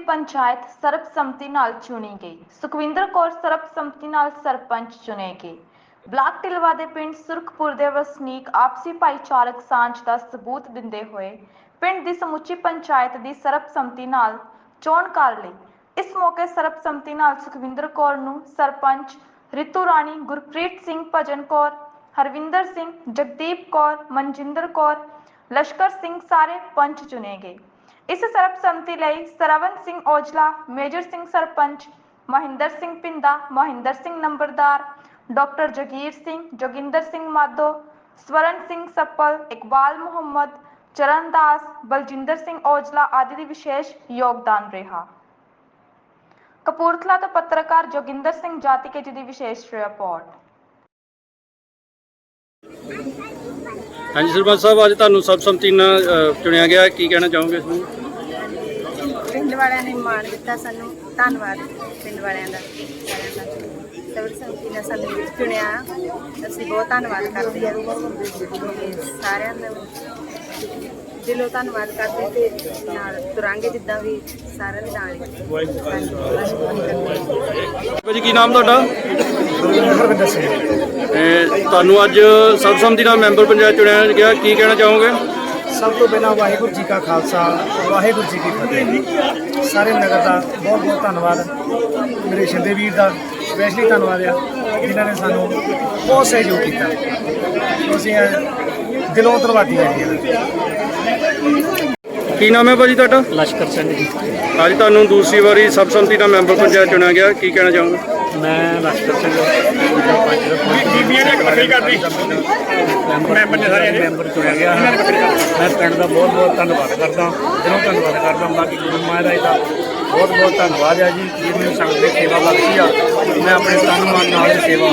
ਪੰਚਾਇਤ ਸਰਬਸੰਮਤੀ ਨਾਲ ਚੁਣੀ ਗਈ। ਸੁਖਵਿੰਦਰ ਕੌਰ ਸਰਬਸੰਮਤੀ ਨਾਲ ਸਰਪੰਚ ਚੁਣੇ ਗਏ। ਬਲਾਕ ਟਿਲਵਾ ਦੇ ਪਿੰਡ ਸੁਰਖਪੁਰ ਦੇ ਵਸਨੀਕ ਆਪਸੀ ਭਾਈਚਾਰਕ ਸਾਂਝ ਦਾ ਸਬੂਤ ਦਿੰਦੇ ਹੋਏ ਪਿੰਡ ਦੀ ਸਮੁੱਚੀ ਪੰਚਾਇਤ ਦੀ ਸਰਬਸੰਮਤੀ ਨਾਲ ਚੋਣ ਕਰ ਲਈ। ਇਸ ਮੌਕੇ ਸਰਬਸੰਮਤੀ ਨਾਲ ਸੁਖਵਿੰਦਰ ਕੌਰ ਨੂੰ ਸਰਪੰਚ ਰਿਤੂ ਰਾਣੀ, ਗੁਰਪ੍ਰੀਤ ਸਿੰਘ ਭਜਨ ਕੌਰ, ਹਰਵਿੰਦਰ ਸਿੰਘ, ਜਗਦੀਪ ਕੌਰ, ਮਨਜਿੰਦਰ ਕੌਰ, ਲਸ਼ਕਰ ਸਿੰਘ ਸਾਰੇ ਪੰਚ ਚੁਣੇ ਗਏ। ਇਸ ਸਰਬਸੰਮਤੀ ਲਈ ਸਰਵਨ ਸਿੰਘ ਔਜਲਾ ਮੇਜਰ ਸਿੰਘ ਸਰਪੰਚ ਮਹਿੰਦਰ ਸਿੰਘ ਪਿੰਦਾ ਮਹਿੰਦਰ ਸਿੰਘ ਨੰਬਰਦਾਰ ਡਾਕਟਰ ਜਗੀਰ ਸਿੰਘ ਜੋਗਿੰਦਰ ਸਿੰਘ ਮਾਧੋ ਸਵਰਨ ਸਿੰਘ ਸੱਪਲ ਇਕਬਾਲ ਮੁਹੰਮਦ ਚਰਨਦਾਸ ਬਲਜਿੰਦਰ ਸਿੰਘ ਔਜਲਾ ਆਦਿ ਦੀ ਵਿਸ਼ੇਸ਼ ਯੋਗਦਾਨ ਰਿਹਾ। ਕਪੂਰਥਲਾ ਤੋਂ ਪੱਤਰਕਾਰ ਜੋਗਿੰਦਰ ਸਿੰਘ ਜਾਤੀਕੇ ਜੀ ਦੀ ਵਿਸ਼ੇਸ਼ ਰਿਪੋਰਟ। ਹਾਂਜੀ ਸਰਪੰਚ ਸਾਹਿਬ ਅੱਜ ਤੁਹਾਨੂੰ ਸਰਬਸੰਮਤੀ ਨਾਲ ਅ, ਚੁਣਿਆ ਗਿਆ। ਹੈ। ਕੀ ਕਹਿਣਾ ਚਾਹੋਗੇ ਇਸ ਨੂੰ? ਵਾਲਿਆਂ ਨੇ ਮਾਣ ਦਿੱਤਾ ਸਾਨੂੰ। ਧੰਨਵਾਦ ਪਿੰਡ ਵਾਲਿਆਂ ਦਾ। ਸਾਰਿਆਂ ਦਾ ਨੇ ਸਾਨੂੰ ਚੁਣਿਆ। ਅਸੀਂ ਬਹੁਤ ਧੰਨਵਾਦ ਕਰਦੇ ਹਾਂ। ਤੇ ਸਾਰਿਆਂ ਦਾ ਦਿਲੋਂ ਧੰਨਵਾਦ ਕਰਦੇ ਤੇ ਨਾਲ ਤੁਰਾਂਗੇ ਜਿੱਦਾਂ ਵੀ ਸਾਰਿਆਂ ਦੇ ਨਾਲ ਹੀ। ਭਾਜੀ ਕੀ ਨਾਮ ਤੁਹਾਡਾ? ਹਰਵਿੰਦਰ ਸਿੰਘ। ਤੇ ਤੁਹਾਨੂੰ ਅੱਜ ਸਰਬਸੰਮਤੀ ਨਾਲ ਮੈਂਬਰ ਪੰਚਾਇਤ ਚੁਣਿਆ ਗਿਆ। ਕੀ ਕਹਿਣਾ ਚਾਹੋਗੇ? ਸਭ ਤੋਂ ਪਹਿਲਾਂ ਵਾਹਿਗੁਰੂ ਜੀ ਕਾ ਖਾਲਸਾ ਵਾਹਿਗੁਰੂ ਜੀ ਕੀ ਫਤਿਹ। ਸਾਰੇ ਨਗਰ ਦਾ ਬਹੁਤ ਬਹੁਤ ਧੰਨਵਾਦ। ਮੇਰੇ ਸ਼ਿੰਦੇ ਵੀਰ ਦਾ ਸਪੈਸ਼ਲੀ ਧੰਨਵਾਦ ਆ ਜਿਨ੍ਹਾਂ ਨੇ ਸਾਨੂੰ ਬਹੁਤ ਸਹਿਯੋਗ ਕੀਤਾ। ਇਹ ਦਿਲੋਂ ਧੰਨਵਾਦੀ ਹਾਂ ਜੀ ਦੇ। ਕੀ ਨਾਮ ਹੈ ਭਾਜੀ ਤੁਹਾਡਾ? ਲਸ਼ਕਰ ਸਿੰਘ ਜੀ। ਅੱਜ ਤੁਹਾਨੂੰ ਦੂਸਰੀ ਵਾਰੀ ਸਰਬਸੰਮਤੀ ਨਾਲ ਮੈਂਬਰ ਪੰਚਾਇਤ ਚੁਣਿਆ ਗਿਆ। ਕੀ ਕਹਿਣਾ ਚਾਹੋਗੇ? ਮੈਂ ਲਸ਼ਕਰ ਸਿੰਘ ਬੀਬੀਆਂ ਨੇ ਇਕੱਠੇ ਕਰਦੀ ਮੈਂਬਰ ਨੇ ਸਾਰੇ ਮੈਂਬਰ ਚੁਣਿਆ ਗਿਆ ਮੈਂ ਪਿੰਡ ਦਾ ਬਹੁਤ ਬਹੁਤ ਧੰਨਵਾਦ ਕਰਦਾ ਦਿਲੋਂ ਧੰਨਵਾਦ ਕਰਦਾ ਬਾਕੀ ਗੁਰੂ ਮਹਾਰਾਜ ਦਾ ਬਹੁਤ ਬਹੁਤ ਧੰਨਵਾਦ ਹੈ ਜੀ। ਜੀ ਮੈਨੂੰ ਸੰਗਤ ਦੀ ਸੇਵਾ ਬਖਸ਼ੀ ਆ। ਮੈਂ ਆਪਣੇ ਤਨ ਮਨ ਨਾਲ ਇਹ ਸੇਵਾ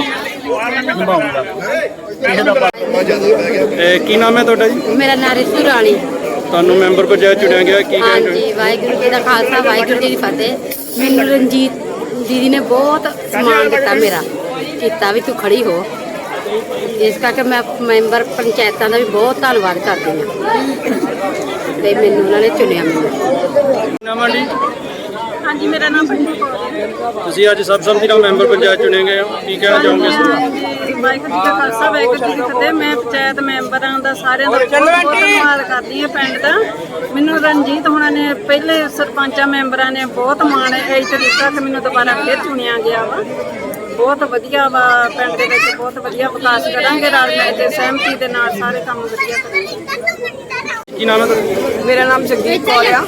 ਨਿਭਾਉਂਗਾ ਕਿਸੇ ਦਾ ਇਹ ਕੀ ਨਾਮ ਹੈ ਤੁਹਾਡਾ ਜੀ? ਮੇਰਾ ਨਾਂ ਰਿਤੂ ਰਾਣੀ। ਤੁਹਾਨੂੰ ਮੈਂਬਰ ਪੰਚਾਇਤ ਚੁਣਿਆ ਗਿਆ। ਕੀ ਚਾਹੋਗੇ ਹਾਂਜੀ ਵਾਹਿਗੁਰੂ ਜੀ ਦਾ ਖਾਲਸਾ ਵਾਹਿਗੁਰੂ ਜੀ ਦੀ ਫਤਿਹ। ਮੈਨੂੰ ਰਣਜੀਤ ਦੀਦੀ ਨੇ ਬਹੁਤ ਸਮਾਨ ਦਿੱਤਾ ਮੇਰਾ। ਕੀਤਾ ਵੀ ਤੂੰ ਖੜੀ ਹੋ। ਇਸ ਕਰਕੇ ਮੈਂ ਮੈਂਬਰ ਪੰਚਾਇਤਾਂ ਦਾ ਵੀ ਬਹੁਤ ਧੰਨਵਾਦ ਕਰਦੀ ਹਾਂ। ਤੇ ਮੈਨੂੰ ਉਹਨਾਂ ਨੇ ਚੁਣਿਆ ਮੈਨੂੰ। ਨਾਮ ਜੀ? ਹਾਂਜੀ ਮੇਰਾ ਨਾਮ ਬੰਦੂ ਕੌਰ ਹੈ। ਤੁਸੀਂ ਅੱਜ ਸਰਬਸੰਮਤੀ ਨਾਲ ਮੈਂਬਰ ਪੰਚਾਇਤ ਚੁਣੇ ਗਏ ਹੋ। ਕੀ ਕਹਿਣਾ ਚਾਹੋਗੇ ਨੂੰ ਵਾਹਿਗੁਰੂ ਜੀ ਕਾ ਖਾਲਸਾ ਵਾਹਿਗੁਰੂ ਜੀ ਕੀ ਫਤਿਹ। ਮੈਂ ਪੰਚਾਇਤ ਮੈਂਬਰਾਂ ਦਾ ਸਾਰਿਆਂ ਦਾ ਬਹੁਤ ਬਹੁਤ ਧੰਨਵਾਦ ਕਰਦੀ ਹਾਂ ਪਿੰਡ ਦਾ। ਮੈਨੂੰ ਰਣਜੀਤ ਹੁਣਾਂ ਨੇ ਪਹਿਲੇ ਸਰਪੰਚਾਂ ਮੈਂਬਰਾਂ ਨੇ ਬਹੁਤ ਮਾਣ ਇਹ ਤਰੀਕਾ ਕਿ ਮੈਨੂੰ ਦੁਬਾਰਾ ਫਿਰ ਚੁਣਿਆ ਗਿਆ ਵਾ। ਬਹੁਤ ਵਧੀਆ ਵਾ ਪਿੰਡ ਦੇ ਵਿੱਚ ਬਹੁਤ ਵਧੀਆ ਵਿਕਾਸ ਕਰਾਂਗੇ ਰਲ ਮਿਲ ਕੇ ਸਹਿਮਤੀ ਦੇ ਨਾਲ ਸਾਰੇ ਕੰਮ ਵਧੀਆ ਕਰਾਂਗੇ। ਕੀ ਨਾਮ ਹੈ ਤੁਹਾਡਾ? ਮੇਰਾ ਨਾਮ ਜਗਦੀਪ ਕੌਰ ਆ।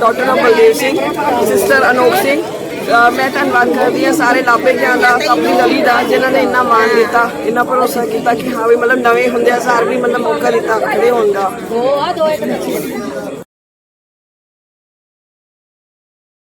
Doctor of Baldev Singh sister Anokh Singh ਮੈਂ ਧੰਨਵਾਦ ਕਰਦੀ ਹਾਂ ਸਾਰੇ ਲਾਭੇ ਦਾ, ਆਪਣੀ ਗਲੀ ਦਾ, ਜਿਨ੍ਹਾਂ ਨੇ ਇੰਨਾ ਮਾਣ ਦਿੱਤਾ, ਇੰਨਾ ਭਰੋਸਾ ਕੀਤਾ ਕਿ ਹਾਂ ਵੀ ਮਤਲਬ ਨਵੇਂ ਹੁੰਦੇ ਆ ਸਾਰ ਵੀ ਮਤਲਬ ਮੌਕਾ ਦਿੱਤਾ ਖੜੇ ਹੋਣ ਦਾ।